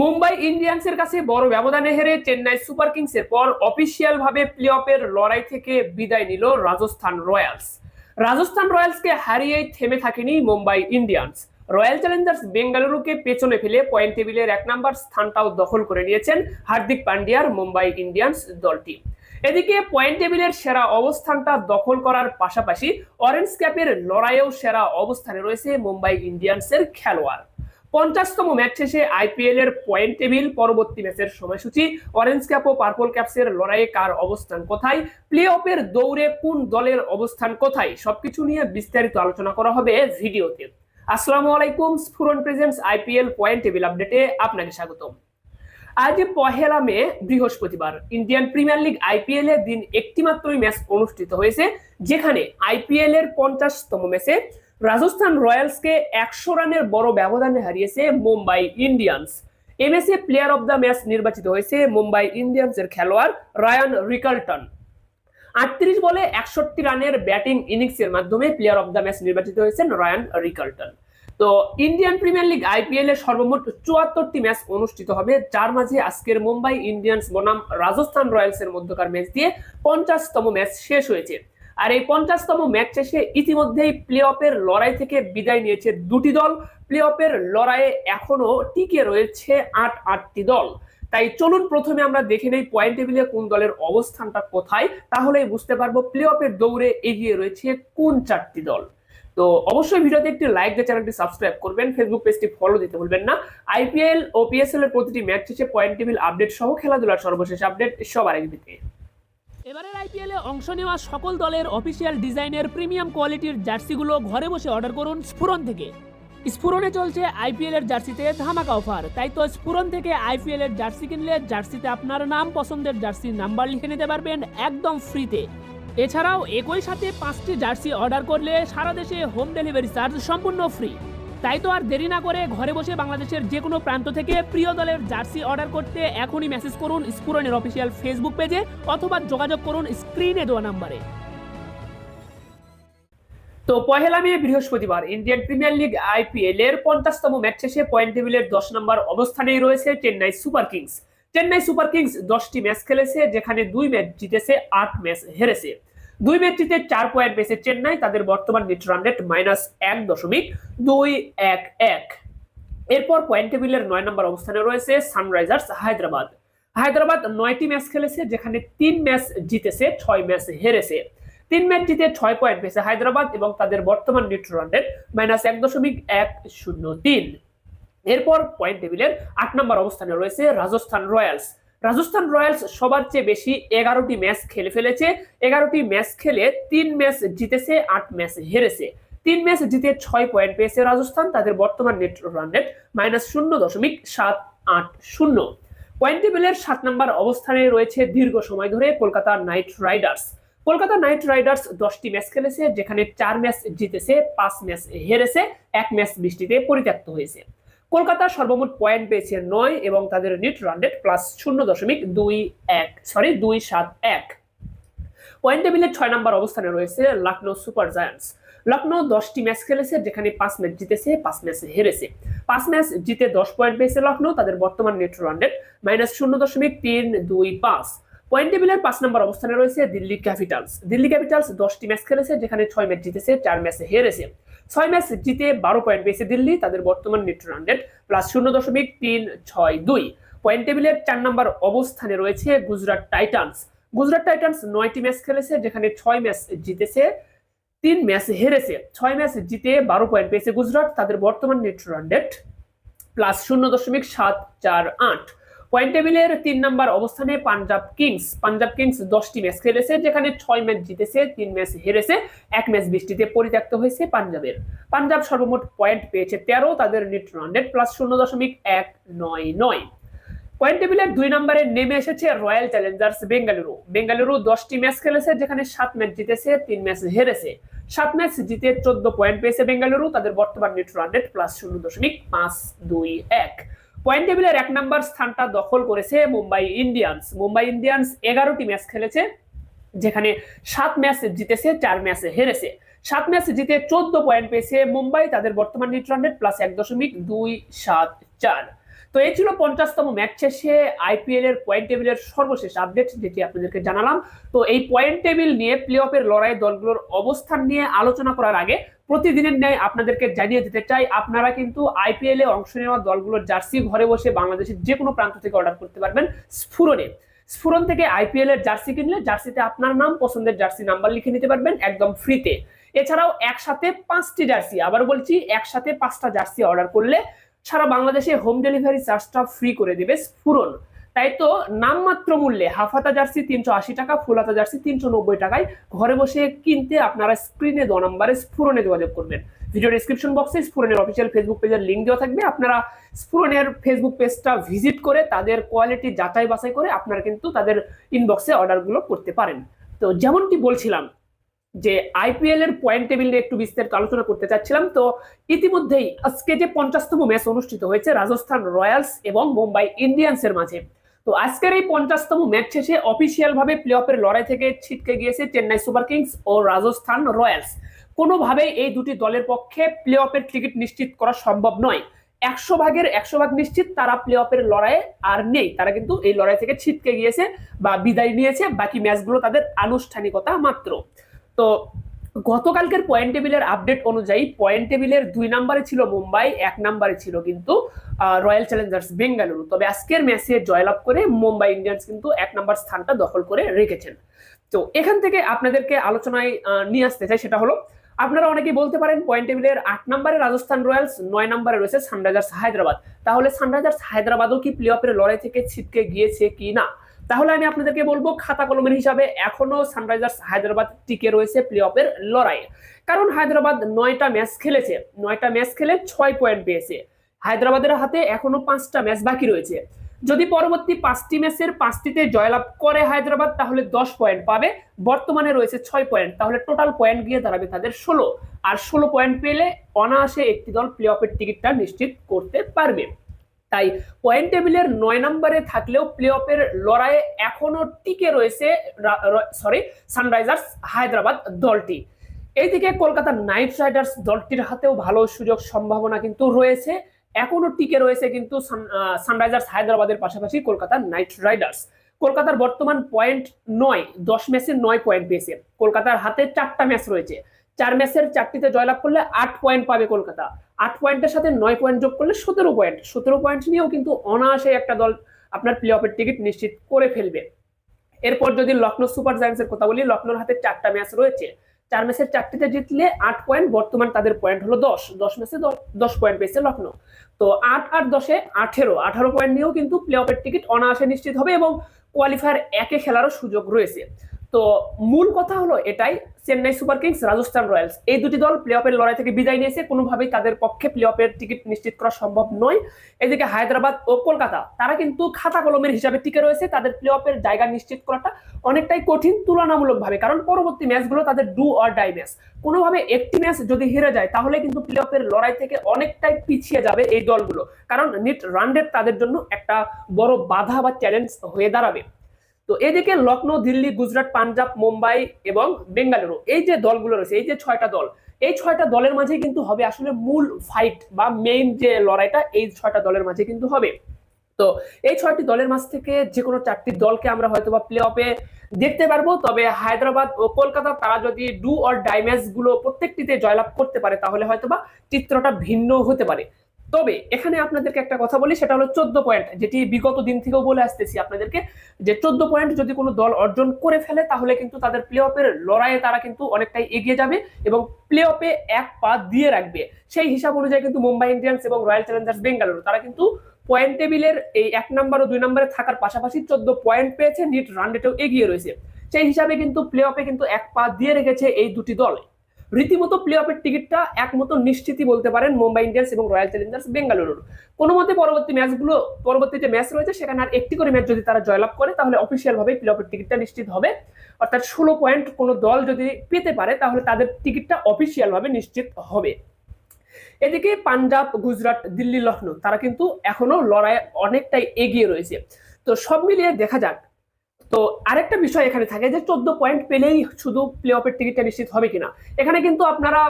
মুম্বাই ইন্ডিয়ান্সের কাছে বড় ব্যবধানে হেরে চেন্নাই সুপার কিংসের পর অফিসিয়াল ভাবে প্লে লড়াই থেকে বিদায় নিল রাজস্থান রয়্যালস। রাজস্থান রয়্যালসকে হারিয়েই থেমে থাকেনি মুম্বাই ইন্ডিয়ান্স। রয়্যাল চ্যালেঞ্জার্স বেঙ্গালুরুকে পেছনে ফেলে পয়েন্ট টেবিলের এক নম্বর স্থানটাও দখল করে নিয়েছেন হার্দিক পান্ডিয়ার মুম্বাই ইন্ডিয়ান্স দলটি। এদিকে পয়েন্ট টেবিলের সেরা অবস্থানটা দখল করার পাশাপাশি অরেঞ্জ ক্যাপের লড়াইয়েও সেরা অবস্থানে রয়েছে মুম্বাই ইন্ডিয়ান্সের খেলোয়াড়। পঞ্চাশতম ম্যাচ শেষে আইপিএল এর পয়েন্ট টেবিল পরবর্তী ম্যাচের সময়সূচি। অরেঞ্জ ক্যাপ ও পার্পল ক্যাপসের লড়াইয়ে কার অবস্থান কোথায়? প্লে অফের দৌড়ে কোন দলের অবস্থান কোথায়? সবকিছু নিয়ে বিস্তারিত আলোচনা করা হবে ভিডিওতে। আসসালামু আলাইকুম Sphuran presents IPL point table আপডেটে আপনাকে স্বাগতম। আজ পহেলা মে, বৃহস্পতিবার। ইন্ডিয়ান প্রিমিয়ার লিগ আইপিএল এর দিন একটি মাত্রই ম্যাচ অনুষ্ঠিত হয়েছে, যেখানে আইপিএল এর পঞ্চাশতম ম্যাচে রাজস্থান রয়্যালসকে একশো রানের বড় ব্যবধানে হারিয়েছে মুম্বাই ইন্ডিয়ান্স। এ প্লেয়ার অব দ্য ম্যাচ নির্বাচিত হয়েছে মুম্বাই ইন্ডিয়ান্সের খেলোয়াড় রায়ান রিকালটন আটত্রিশ বলে একষট্টি রানের ব্যাটিং ইনিংসের মাধ্যমে প্লেয়ার অব দ্য ম্যাচ নির্বাচিত হয়েছেন রায়ান রিকালটন তো ইন্ডিয়ান প্রিমিয়ার লিগ আইপিএল এর সর্বমোট চুয়াত্তরটি ম্যাচ অনুষ্ঠিত হবে, যার মাঝে আজকের মুম্বাই ইন্ডিয়ান্স বনাম রাজস্থান রয়্যালস এর মধ্যকার ম্যাচ দিয়ে পঞ্চাশতম ম্যাচ শেষ হয়েছে। আর এই পঞ্চাশতম ম্যাচ শেষে ইতিমধ্যেই প্লে অফের লড়াই থেকে বিদায় নিয়েছে দুটি দল। প্লে অফের লড়াইয়ে এখনও টিকে রয়েছে আট আটটি দল। তাই চলুন প্রথমে আমরা দেখে নেই পয়েন্ট টেবিলে কোন দলের অবস্থানটা কোথায়। তাহলেই বুঝতে পারব প্লে অফের দৌড়ে এগিয়ে রয়েছে কোন চারটি দল। তো অবশ্যই ভিডিওতে একটি লাইক দিয়ে চ্যানেলটি সাবস্ক্রাইব করবেন ফেসবুক পেজটি ফলো দিতে ভুলবেন না। আইপিএল ও পিএসএল এর প্রতিটি ম্যাচ শেষে পয়েন্ট টেবিল আপডেট সহ খেলাধুলার সর্বশেষ আপডেট সবার দিতে এবারের আইপিএলে অংশ নেওয়া সকল দলের অফিসিয়াল ডিজাইনের প্রিমিয়াম কোয়ালিটির জার্সিগুলো ঘরে বসে অর্ডার করুন স্ফুরন থেকে। স্ফুরনে চলছে আইপিএল এর জার্সিতে ধামাকা অফার তাই তো স্ফুরন থেকে আইপিএল এর জার্সি কিনলে জার্সিতে আপনার নাম, পছন্দের জার্সির নাম্বার লিখে নিতে পারবেন একদম ফ্রিতে এছাড়াও একই সাথে পাঁচটি জার্সি অর্ডার করলে সারা দেশে হোম ডেলিভারি চার্জ সম্পূর্ণ ফ্রি তাই তো আর দেরি না করে ঘরে বসে বাংলাদেশের যে কোনো প্রান্ত থেকে প্রিয় দলের জার্সি অর্ডার করতে এখনই মেসেজ করুন স্ফুরনের অফিসিয়াল ফেসবুক পেজে অথবা যোগাযোগ করুন স্ক্রিনে দেওয়া নাম্বারে। তো পহেলা মে, বৃহস্পতিবার, ইন্ডিয়ান প্রিমিয়ার লিগ আইপিএল এর পঞ্চাশতম ম্যাচ শেষে পয়েন্ট টেবিলের দশ নম্বর অবস্থানেই রয়েছে Chennai Super Kings. Chennai Super Kings দশটি ম্যাচ খেলেছে, যেখানে দুই ম্যাচ জিতেছে, আট ম্যাচ হেরেছে। দুই ম্যাচটিতে চার পয়েন্ট পেয়েছে চেন্নাই, তাদের বর্তমান নেট রান রেট মাইনাস এক দশমিক দুই এক এক। এরপর পয়েন্ট টেবিলের নয় নম্বর অবস্থানে রয়েছে সানরাইজার্স হায়দ্রাবাদ। হায়দ্রাবাদ নয়টি ম্যাচ খেলেছে, যেখানে তিন ম্যাচ জিতেছে, ছয় ম্যাচ হেরেছে। তিন ম্যাচ জিতে ছয় পয়েন্ট পেয়েছে হায়দ্রাবাদ এবং তাদের বর্তমান নেট রান রেট মাইনাস এক দশমিক এক শূন্য তিন। এরপর পয়েন্ট টেবিলের আট নম্বর অবস্থানে রয়েছে রাজস্থান রয়্যালস। রাজস্থান রয়্যালস সবার চেয়ে বেশি এগারোটি ম্যাচ খেলে ফেলেছে। এগারোটি ম্যাচ খেলে তিন ম্যাচ জিতেছে, আট ম্যাচ হেরেছে। তিন ম্যাচ জিতে ছয় পয়েন্ট পেয়েছে রাজস্থান, তাদের বর্তমান নেট রান রেট মাইনাস শূন্য দশমিক সাত আট শূন্য। পয়েন্ট টেবিলের সাত নম্বর অবস্থানে রয়েছে দীর্ঘ সময় ধরে Kolkata Knight Riders. Kolkata Knight Riders দশটি ম্যাচ খেলেছে, যেখানে চার ম্যাচ জিতেছে, পাঁচ ম্যাচ হেরেছে, এক ম্যাচ বৃষ্টিতে পরিত্যক্ত হয়েছে। কলকাতা সর্বমোট পয়েন্ট পেয়েছে নয় এবং তাদের নেট রান রেট প্লাস শূন্য দশমিক দুই এক সরি দুই সাত এক। পয়েন্ট টেবিলের ছয় নম্বর অবস্থানে রয়েছে লখনৌ সুপার জায়ান্টস লখনৌ দশটি ম্যাচ খেলেছে, যেখানে পাঁচ ম্যাচ জিতেছে, পাঁচ ম্যাচ হেরেছে। পাঁচ ম্যাচ জিতে দশ পয়েন্ট পেয়েছে লখনৌ তাদের বর্তমান নেট রান রেট মাইনাস শূন্য দশমিক তিন দুই পাঁচ। পয়েন্ট টেবিলের পাঁচ নম্বর অবস্থানে রয়েছে দিল্লি ক্যাপিটালস দিল্লি ক্যাপিটালস দশটি ম্যাচ খেলেছে, যেখানে ছয় ম্যাচ জিতেছে, চার ম্যাচে হেরেছে। ছয় ম্যাচ জিতে বারো পয়েন্ট পেয়েছে দিল্লি, তাদের বর্তমান নেট রান রেট প্লাস শূন্য দশমিক তিন ছয় দুই। পয়েন্ট টেবিলের চার নম্বর অবস্থানে রয়েছে গুজরাট টাইটান্স। গুজরাট টাইটান্স নয়টি ম্যাচ খেলেছে, যেখানে ছয় ম্যাচ জিতেছে, তিন ম্যাচ হেরেছে। ছয় ম্যাচ জিতে বারো পয়েন্ট পেয়েছে গুজরাট, তাদের বর্তমান নেট রান রেট প্লাস শূন্য দশমিক সাত চার আট। পয়েন্ট টেবিলের তিন নম্বর অবস্থানে পাঞ্জাব কিংস পাঞ্জাব কিংস দশটি ম্যাচ খেলেছে, যেখানে ছয় ম্যাচ জিতেছে, তিন ম্যাচ হেরেছে, এক ম্যাচ বৃষ্টিতে পরিত্যক্ত হয়েছে পাঞ্জাবের পাঞ্জাব সর্বমোট পয়েন্ট পেয়েছে তেরো, তাদের নেট রানরেট প্লাস শূন্য দশমিক এক নয় নয়। পয়েন্ট টেবিলের দুই নম্বরে নেমে এসেছে রয়্যাল চ্যালেঞ্জার্স বেঙ্গালুরু বেঙ্গালুরু দশটি ম্যাচ খেলেছে, যেখানে সাত ম্যাচ জিতেছে, তিন ম্যাচ হেরেছে। সাত ম্যাচ জিতে চোদ্দ পয়েন্ট পেয়েছে বেঙ্গালুরু তাদের বর্তমান নেট রান প্লাস শূন্য দশমিক পাঁচ দুই এক। পয়েন্ট টেবিলের এক নম্বর স্থানটা দখল করেছে মুম্বাই ইন্ডিয়ান্স মুম্বাই ইন্ডিয়ান্স এগারোটি ম্যাচ খেলেছে, যেখানে সাত ম্যাচ জিতেছে, চার ম্যাচ হেরেছে। সাত ম্যাচ জিতে চোদ্দ পয়েন্ট পেয়েছে মুম্বাই, তাদের বর্তমান নেট রান প্লাস এক দশমিক দুই সাত চার। তো এই ছিল পঞ্চাশতম ম্যাচ শেষে আইপিএল এর পয়েন্ট টেবিলের সর্বশেষ আপডেট যেটি আপনাদেরকে জানালাম। তো এই পয়েন্ট টেবিল নিয়ে প্লে অফের লড়াই দলগুলোর অবস্থান নিয়ে আলোচনা করার আগে প্রতিদিনের ন্যায় আপনাদেরকে জানিয়ে দিতে চাই, আপনারা কিন্তু আইপিএল এ অংশ নেওয়া দলগুলোর জার্সি ঘরে বসে বাংলাদেশের যে কোনো প্রান্ত থেকে অর্ডার করতে পারবেন স্ফুরনে স্ফুরন থেকে আইপিএল এর জার্সি কিনলে জার্সিতে আপনার নাম, পছন্দের জার্সি নাম্বার লিখে নিতে পারবেন একদম ফ্রিতে। এছাড়াও একসাথে পাঁচটি জার্সি, আবার বলছি একসাথে পাঁচটা জার্সি অর্ডার করলে সারা বাংলাদেশে হোম ডেলিভারি চার্জটা ফ্রি করে দেবে স্ফুরন তাই তো নামমাত্র মূল্যে হাফাতা জার্সি তিনশো আশি টাকা, ফুল হাতা জার্সি তিনশো নব্বই টাকায় ঘরে বসে কিনতে আপনারা স্ক্রিনে দ নম্বরে স্ফুরনে যোগাযোগ করবেন। ভিডিও ডিসক্রিপশন বক্সে স্ফুরনের অফিসিয়াল ফেসবুক পেজের লিঙ্ক দেওয়া থাকবে। আপনারা স্ফুরনের ফেসবুক পেজটা ভিজিট করে তাদের কোয়ালিটি যাচাই বাছাই করে আপনারা কিন্তু তাদের ইনবক্সে অর্ডারগুলো করতে পারেন। তো যেমনটি বলছিলাম যে আইপিএল এর পয়েন্ট টেবিল নিয়ে একটু বিস্তারিত আলোচনা করতে চাচ্ছিলাম, তো ইতিমধ্যেই আজকে যে পঞ্চাশতম ম্যাচ অনুষ্ঠিত হয়েছে রাজস্থান রয়্যালস এবং মুম্বাই ইন্ডিয়ান্সের মাঝে। তো আজকের এই পঞ্চাশতম ম্যাচ শেষে অফিসিয়াল ভাবে প্লে অফের লড়াই থেকে ছিটকে গিয়েছে চেন্নাই সুপার কিংস ও রাজস্থান রয়্যালস। কোনোভাবেই এই দুটি দলের পক্ষে প্লে অফের টিকিট নিশ্চিত করা সম্ভব নয়। একশো ভাগের একশো ভাগ নিশ্চিত তারা প্লে অফের লড়াইয়ে আর নেই। তারা কিন্তু এই লড়াই থেকে ছিটকে গিয়েছে বা বিদায় নিয়েছে। বাকি ম্যাচগুলো তাদের আনুষ্ঠানিকতা মাত্র। তো গতকালকের পয়েন্ট টেবিলের আপডেট অনুযায়ী পয়েন্ট টেবিলের দুই নম্বরে ছিল মুম্বাই, এক নম্বরে ছিল কিন্তু রয়্যাল চ্যালেঞ্জার্স বেঙ্গালুরু তবে আজকের ম্যাচে জয়লাভ করে মুম্বাই ইন্ডিয়ান্স কিন্তু এক নম্বর স্থানটা দখল করে রেখেছেন। তো এখান থেকে আপনাদেরকে আলোচনায় নিয়ে আসতে চাই, সেটা হলো, আপনারা অনেকেই বলতে পারেন পয়েন্ট টেবিলের আট নম্বরে রাজস্থান রয়্যালস, নয় নম্বরে রয়েছে সানরাইজার্স হায়দ্রাবাদ তাহলে সানরাইজার্স হায়দ্রাবাদও কি প্লে অফের লড়াই থেকে ছিটকে গিয়েছে কি না? তাহলে আমি আপনাদেরকে বলব খাতা কলমের হিসাবে এখনও সানরাইজার্স হায়দ্রাবাদ টিকে রয়েছে প্লে অফের লড়াইয়ে। কারণ হায়দ্রাবাদ নয়টা ম্যাচ খেলেছে, নয়টা ম্যাচ খেলে ছয় পয়েন্ট পেয়েছে। হায়দ্রাবাদের হাতে এখনও পাঁচটা ম্যাচ বাকি রয়েছে। যদি পরবর্তী পাঁচটি ম্যাচের পাঁচটিতে জয়লাভ করে হায়দ্রাবাদ, তাহলে দশ পয়েন্ট পাবে। বর্তমানে রয়েছে ছয় পয়েন্ট, তাহলে টোটাল পয়েন্ট গিয়ে দাঁড়াবে তাদের ষোলো। আর ষোলো পয়েন্ট পেলে অনায়াসে একটি দল প্লে অফের টিকিটটা নিশ্চিত করতে পারবে। তাই পয়েন্ট টেবিলের নয় নম্বরে থাকলেও প্লে অফের লড়াইয়ে এখনও টিকে রয়েছে সরি সানরাইজার্স হায়দ্রাবাদ দলটি। এইদিকে কলকাতা নাইট রাইডার্স দলটির হাতেও ভালো সুযোগ সম্ভাবনা কিন্তু রয়েছে। এখনও টিকে রয়েছে কিন্তু সানরাইজার্স হায়দ্রাবাদের পাশাপাশি কলকাতা নাইট রাইডার্স কলকাতার বর্তমান পয়েন্ট নয়, দশ ম্যাচে নয় পয়েন্ট পেয়েছে। কলকাতার হাতে চারটা ম্যাচ রয়েছে। চার ম্যাচের চারটিতে জয়লাভ করলে আট পয়েন্ট পাবে কলকাতা। আট পয়েন্টের সাথে নয় পয়েন্ট যোগ করলে সতেরো পয়েন্ট। সতেরো পয়েন্ট নিয়েও কিন্তু অনায়াসে একটা দল আপনার প্লে অফের টিকিট নিশ্চিত করে ফেলবে। এরপর যদি লখনৌ সুপার জায়ান্টসের কথা বলি, লখনৌর হাতে চারটা ম্যাচ রয়েছে। চার ম্যাচের চারটিতে জিতলে আট পয়েন্ট, বর্তমান তাদের পয়েন্ট হলো দশ। দশ ম্যাচে দশ পয়েন্ট পেয়েছে লখনৌ। তো আট আট দশে আঠেরো। আঠারো পয়েন্ট নিয়েও কিন্তু প্লে অফের টিকিট অনায়াসে নিশ্চিত হবে এবং কোয়ালিফায়ার একে খেলারও সুযোগ রয়েছে। তো মূল কথা হলো এটাই, Chennai Super Kings, Rajasthan Royals. এই দুটি দল প্লে অফের লড়াই থেকে বিদায় নিয়েছে, কোনোভাবেই তাদের পক্ষে প্লে অফের টিকিট নিশ্চিত করা সম্ভব নয়। এদিকে হায়দ্রাবাদ ও কলকাতা, তারা কিন্তু খাতা কলমের হিসাবে টিকে রয়েছে, তাদের প্লে অফের জায়গা নিশ্চিত করাটা অনেকটাই কঠিন তুলনামূলকভাবে, কারণ পরবর্তী ম্যাচগুলো তাদের ডু অর ডাই ম্যাচ। কোনোভাবে একটি ম্যাচ যদি হেরে যায়, তাহলে কিন্তু প্লে অফের লড়াই থেকে অনেকটাই পিছিয়ে যাবে এই দলগুলো, কারণ নিট রানডেট তাদের জন্য একটা বড় বাধা বা চ্যালেঞ্জ হয়ে দাঁড়াবে। তো এদিকে লখনৌ দিল্লি, গুজরাট, পাঞ্জাব, মুম্বাই এবং বেঙ্গালুরু, এই যে দলগুলো রয়েছে, এই যে ছয়টা দল, এই ছয়টা দলের মাঝে কিন্তু হবে আসলে মূল ফাইট বা মেইন যে লড়াইটা, এই ছয়টা দলের মাঝে কিন্তু হবে। তো এই ছয়টি দলের মাঝ থেকে যে কোনো চারটি দলকে আমরা হয়তো বা প্লে অফে দেখতে পারব, তবে হায়দ্রাবাদ ও কলকাতা, তারা যদি ডু অর ডাইম্যাচগুলো প্রত্যেকটিতে জয়লাভ করতে পারে, তাহলে হয়তো বা চিত্রটা ভিন্ন হতে পারে। তবে এখানে আপনাদেরকে একটা কথা বলি, সেটা হলো চোদ্দ পয়েন্ট, যেটি বিগত দিন থেকেও বলে আসতেছি আপনাদেরকে, যে চোদ্দ পয়েন্ট যদি কোনো দল অর্জন করে ফেলে, তাহলে কিন্তু তাদের প্লে অফের লড়াইয়ে তারা কিন্তু অনেকটাই এগিয়ে যাবে এবং প্লে অফে এক পা দিয়ে রাখবে। সেই হিসাব অনুযায়ী কিন্তু মুম্বাই ইন্ডিয়ান্স এবং রয়্যাল চ্যালেঞ্জার্স বেঙ্গালুরু, তারা কিন্তু পয়েন্ট টেবিলের এই এক নম্বর ও দুই নম্বরে থাকার পাশাপাশি চোদ্দ পয়েন্ট পেয়েছে নিট রানডেটেও এগিয়ে রয়েছে। সেই হিসাবে কিন্তু প্লে অফে কিন্তু এক পা দিয়ে রেখেছে এই দুটি দল। রীতিমতো প্লে অফের টিকিটটা একমতো নিশ্চিতই বলতে পারেন মুম্বাই ইন্ডিয়ান্স এবং রয়্যাল চ্যালেঞ্জার্স বেঙ্গালুরুর কোনো মতে পরবর্তী ম্যাচগুলো পরবর্তী যে ম্যাচ রয়েছে, সেখানে আর একটি করে ম্যাচ যদি তারা জয়লাভ করে, তাহলে অফিসিয়াল ভাবে প্লে অফের টিকিটটা নিশ্চিত হবে। অর্থাৎ ষোলো পয়েন্ট কোনো দল যদি পেতে পারে, তাহলে তাদের টিকিটটা অফিসিয়াল ভাবে নিশ্চিত হবে। এদিকে পাঞ্জাব, গুজরাট, দিল্লি, লখনৌ, তারা কিন্তু এখনও লড়াই অনেকটাই এগিয়ে রয়েছে। তো সব মিলিয়ে দেখা যাক তো আরেকটা বিষয় এখানে থাকে যে চোদ্দ পয়েন্ট পেলেই শুধু প্লে অফের টিকিটটা নিশ্চিত হবে কিনা। এখানে কিন্তু আপনারা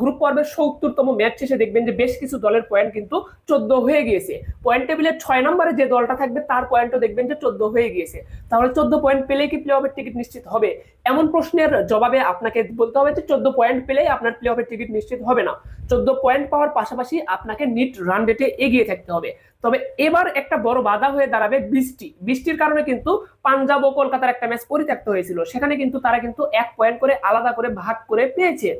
গ্রুপ পর্বের সত্তরতম ম্যাচ শেষে দেখবেন যে বেশ কিছু দলের পয়েন্ট কিন্তু চোদ্দ হয়ে গিয়েছে। পয়েন্ট টেবিলের ছয় নম্বরে যে দলটা থাকবে তার পয়েন্টও দেখবেন যে চোদ্দ হয়ে গিয়েছে। তাহলে চোদ্দ পয়েন্ট পেলেই কি প্লে অফের টিকিট নিশ্চিত হবে? এমন প্রশ্নের জবাবে আপনাকে বলতে হবে যে চোদ্দ পয়েন্ট পেলেই আপনার প্লে অফের টিকিট নিশ্চিত হবে না। চোদ্দ পয়েন্ট পাওয়ার পাশাপাশি আপনাকে নিট রান রেটে এগিয়ে থাকতে হবে। তবে এবার একটা বড় বাধা হয়ে দাঁড়াবে বৃষ্টি। বৃষ্টির কারণে কিন্তু পাঞ্জাব ও কলকাতার একটা ম্যাচ পরিত্যক্ত হয়েছিল। সেখানে কিন্তু তারা কিন্তু এক পয়েন্ট করে আলাদা করে ভাগ করে পেয়েছে।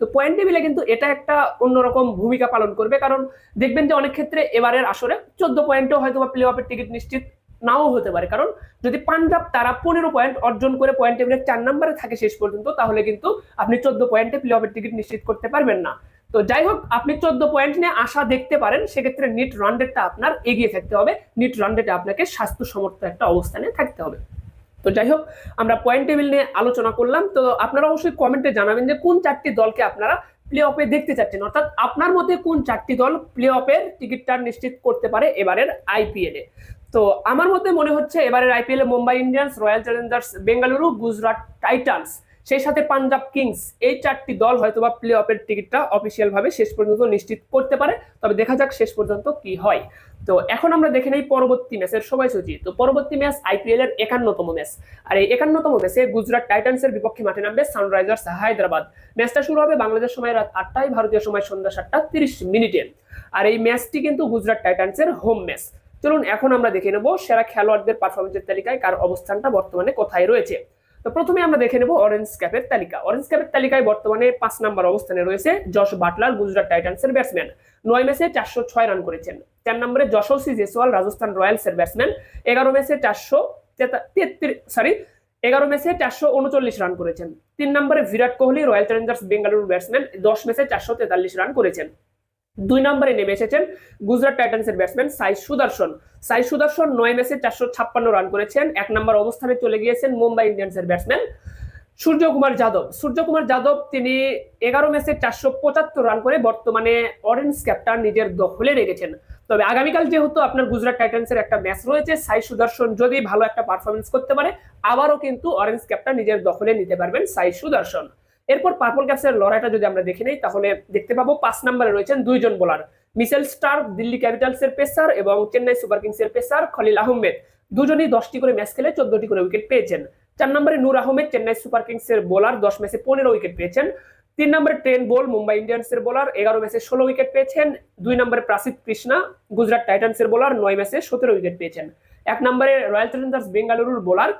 তো পয়েন্ট টেবিলে কিন্তু এটা একটা অন্যরকম ভূমিকা পালন করবে। কারণ দেখবেন যে অনেক ক্ষেত্রে এবারের আসরে চোদ্দ পয়েন্টও হয়তো বা প্লে অফের টিকিট নিশ্চিত নাও হতে পারে। কারণ যদি পাঞ্জাব তারা পনেরো পয়েন্ট অর্জন করে পয়েন্ট টেবিলের চার নম্বরে থাকে শেষ পর্যন্ত, তাহলে কিন্তু আপনি চোদ্দ পয়েন্টে প্লে অফের টিকিট নিশ্চিত করতে পারবেন না। তো যাই হোক আপনি চোদ্দ পয়েন্ট নিয়ে আশা দেখতে পারেন, সেক্ষেত্রে নিট রান রেটটা আপনার এগিয়ে থাকতে হবে। নিট রান আপনাকে স্বাস্থ্য সমর্থ একটা অবস্থানে থাকতে হবে। তো যাই হোক আমরা পয়েন্ট টেবিল নিয়ে আলোচনা করলাম। তো আপনারা অবশ্যই কমেন্টে জানাবেন যে কোন চারটি দলকে আপনারা প্লে অফে দেখতে চাচ্ছেন? অর্থাৎ আপনার মতে কোন চারটি দল প্লে অফের টিকিটটা নিশ্চিত করতে পারে এবারের আইপিএলে তো আমার মতে মনে হচ্ছে এবারের আইপিএলে Mumbai Indians, Royal Challengers, Bengaluru, Gujarat Titans. সেই সাথে পাঞ্জাব কিংস, এই চারটি দল হয়তোবা প্লে অফের টিকিটটা অফিসিয়াল ভাবে শেষ পর্যন্ত নিশ্চিত করতে পারে। তবে দেখা যাক শেষ পর্যন্ত কি হয়। তো এখন আমরা দেখে নেই পরবর্তী ম্যাচের সময়সূচি তো পরবর্তী ম্যাচ আইপিএল এর একান্নতম ম্যাচ আর এই একান্নতম ম্যাচে গুজরাট টাইটান্সের বিপক্ষে মাঠে নামবে সানরাইজার্স হায়দ্রাবাদ। ম্যাচটা শুরু হবে বাংলাদেশ সময় রাত আটটায়, ভারতীয় সময় সন্ধ্যা সাতটা তিরিশ মিনিটে। আর এই ম্যাচটি কিন্তু গুজরাট টাইটান্সের হোম ম্যাচ চলুন এখন আমরা দেখে নেব সেরা খেলোয়াড়দের পারফরমেন্সের তালিকায় কার অবস্থানটা বর্তমানে কোথায় রয়েছে। তো প্রথমে আমরা দেখে নেব অরেঞ্জ ক্যাপের তালিকা। অরেঞ্জ ক্যাপের তালিকায় বর্তমানে পাঁচ নাম্বার অবস্থানে রয়েছে যশ বাটলার গুজরাট টাইটান্সের ব্যাটসম্যান নয় ম্যাচে চারশো ছয় রান করেছেন। চার নম্বরে যশস্বী জেসওয়াল রাজস্থান রয়্যালসের ব্যাটসম্যান এগারো ম্যাচে চারশো তেত্রিশ সরি এগারো ম্যাচে চারশো উনচল্লিশ রান করেছেন। তিন নম্বরে Virat Kohli Royal Challengers Bengaluru batsman দশ ম্যাচে চারশো তেতাল্লিশ রান করেছেন। দুই নম্বরে নেমে এসেছেন গুজরাট টাইটান্সের ব্যাটসম্যান সাই সুদর্শন। সাই সুদর্শন নয় ম্যাচে চারশো ছাপ্পান্ন রান করেছেন, এক নম্বর অবস্থানে চলে গিয়েছেন মুম্বাই ইন্ডিয়ান্সের ব্যাটসম্যান সূর্যকুমার যাদব। সূর্যকুমার যাদব তিনি এগারো ম্যাচে চারশো পঁচাত্তর রান করে বর্তমানে অরেঞ্জ ক্যাপটা নিজের দখলে রেখেছেন। তবে আগামীকাল যেহেতু আপনার গুজরাট টাইটান্সের একটা ম্যাচ রয়েছে সাই সুদর্শন যদি ভালো একটা পারফরমেন্স করতে পারে, আবারও কিন্তু অরেঞ্জ ক্যাপটা নিজের দখলে নিতে পারবেন সাই সুদর্শন। এরপর পার্পল ক্যাপসের লড়াইটা যদি আমরা দেখে নেই, তাহলে দেখতে পাবো পাঁচ নম্বরে রয়েছেন দুইজন বোলার মিসেল স্টার দিল্লি ক্যাপিটালসের পেসার এবং চেন্নাই সুপার কিংসের পেসার খলিল আহমেদ। দুজনেই দশটি করে ম্যাচ খেলে চোদ্দটি করে উইকেট পেয়েছেন। চার নম্বরে নূর আহমেদ, চেন্নাই সুপার কিংসের বোলার দশ ম্যাচে পনেরো উইকেট পেয়েছেন। তিন নম্বরে ট্রেন বোল, মুম্বাই ইন্ডিয়ান্সের বোলার এগারো ম্যাচে ষোলো উইকেট পেয়েছেন। দুই নম্বরে প্রাসিদ কৃষ্ণা, গুজরাট টাইটান্সের বোলার নয় ম্যাচে সতেরো উইকেট পেয়েছেন। এক নম্বরে রয়্যাল চ্যালেঞ্জার্স বেঙ্গালুরুর বোলার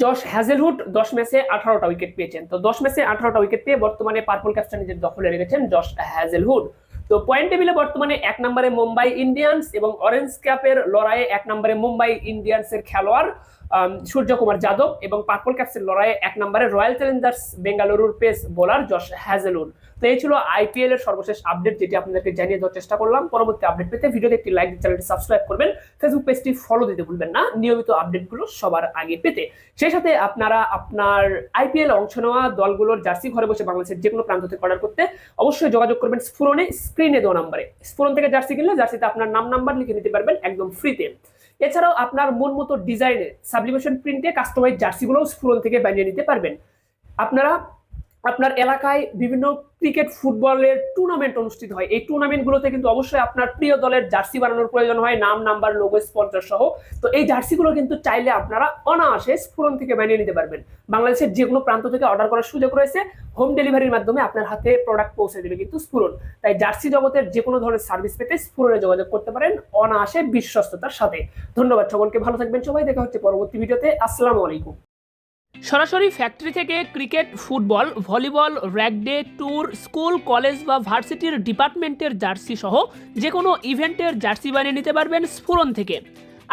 জশ হ্যাজেলহুড দশ ম্যাচে আঠারোটা উইকেট পেয়েছেন। তো দশ ম্যাচে আঠারোটা উইকেট পেয়ে বর্তমানে পার্পল ক্যাপটা নিজের দখলে রেখেছেন জশ হ্যাজেলহুড। তো পয়েন্ট টেবিলে বর্তমানে এক নম্বরে মুম্বাই ইন্ডিয়ান্স এবং অরেঞ্জ ক্যাপের লড়াইয়ে এক নম্বরে মুম্বাই ইন্ডিয়ান্সের খেলোয়াড় সূর্যকুমার যাদব এবং পার্পল ক্যাপসের লড়াইয়ে এক নম্বরে রয়্যাল চ্যালেঞ্জার্স বেঙ্গালুরুর পেস বোলার জশ হ্যাজেলুড তো এই ছিল আইপিএল এর সর্বশেষ আপডেট যেটি আপনাদেরকে জানিয়ে দেওয়ার চেষ্টা করলাম। পরবর্তী আপডেট পেতে ভিডিওতে একটি লাইক, চ্যানেলটি সাবস্ক্রাইব করবেন। ফেসবুক পেজটি ফলো দিতে ভুলবেন না। নিয়মিত আপডেটগুলো সবার আগে পেতে। সেই সাথে আপনারা আপনার আইপিএল অংশ নেওয়া দলগুলোর জার্সি ঘরে বসে বাংলাদেশের যে কোনো প্রান্ত থেকে অর্ডার করতে অবশ্যই যোগাযোগ করবেন স্ফুরনে স্ক্রিনে দেওয়া নাম্বারে। স্ফুরন থেকে জার্সি কিনলে জার্সিতে আপনার নাম, নাম্বার লিখে নিতে পারবেন একদম ফ্রিতে এছাড়াও আপনার মন মতো ডিজাইনে সাবলিমেশন প্রিন্টে কাস্টমাইজ জার্সিগুলোও স্ফুরন থেকে বানিয়ে নিতে পারবেন। আপনারা আপনার এলাকায় বিভিন্ন ক্রিকেট ফুটবলের টুর্নামেন্ট অনুষ্ঠিত হয়। এই টুর্নামেন্টগুলোতে কিন্তু অবশ্যই আপনার প্রিয় দলের জার্সি বানানোর প্রয়োজন হয়, নাম নাম্বার লোগো স্পন্সর সহ। তো এই জার্সিগুলো কিন্তু চাইলে আপনারা অনায়াসে স্ফুরন থেকে বানিয়ে নিতে পারবেন। বাংলাদেশের যে কোনো প্রান্ত থেকে অর্ডার করার সুযোগ রয়েছে। হোম ডেলিভারির মাধ্যমে আপনার হাতে প্রোডাক্ট পৌঁছে দেবে কিন্তু স্ফুরন তাই জার্সি জগতের যে কোনো ধরনের সার্ভিস পেতে স্ফুরনে যোগাযোগ করতে পারেন অনায়াসে বিশ্বস্ততার সাথে। ধন্যবাদ সকলকে, ভালো থাকবেন সবাই। দেখা হচ্ছে পরবর্তী ভিডিওতে আসসালামু আলাইকুম। সরাসরি ফ্যাক্টরি থেকে cricket football volleyball rag day tour school college বা ভার্সিটির ডিপার্টমেন্টের জার্সি সহ যে কোনো ইভেন্টের জার্সি বানিয়ে নিতে পারবেন স্ফুরন থেকে।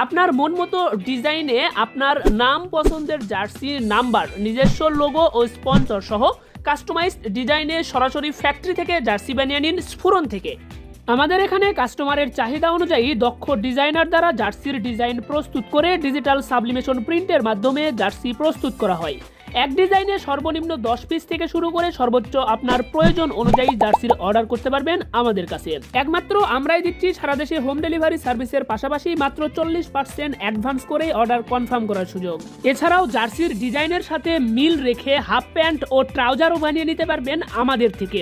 আপনার মন মতো ডিজাইনে আপনার নাম পছন্দের জার্সি নাম্বার নিজস্ব লোগো ও স্পন্সর সহ কাস্টমাইজড ডিজাইনে সরাসরি ফ্যাক্টরি থেকে জার্সি বানিয়ে নিন স্ফুরন থেকে। আমাদের এখানে কাস্টমারের চাহিদা অনুযায়ী দক্ষ ডিজাইনার দ্বারা জার্সির ডিজাইন প্রস্তুত করে ডিজিটাল সাবলিমেশন প্রিন্টের মাধ্যমে জার্সি প্রস্তুত করা হয়। এক ডিজাইনে সর্বনিম্ন দশ পিস থেকে শুরু করে সর্বোচ্চ আপনার প্রয়োজন অনুযায়ী জার্সির অর্ডার করতে পারবেন আমাদের কাছে। একমাত্র আমরাই দিচ্ছি, সারা দেশে হোম ডেলিভারি সার্ভিসের পাশাপাশি মাত্র চল্লিশ পার্সেন্ট অ্যাডভান্স করে অর্ডার কনফার্ম করার সুযোগ। এছাড়াও জার্সির ডিজাইনের সাথে মিল রেখে হাফ প্যান্ট ও ট্রাউজারও বানিয়ে নিতে পারবেন আমাদের থেকে।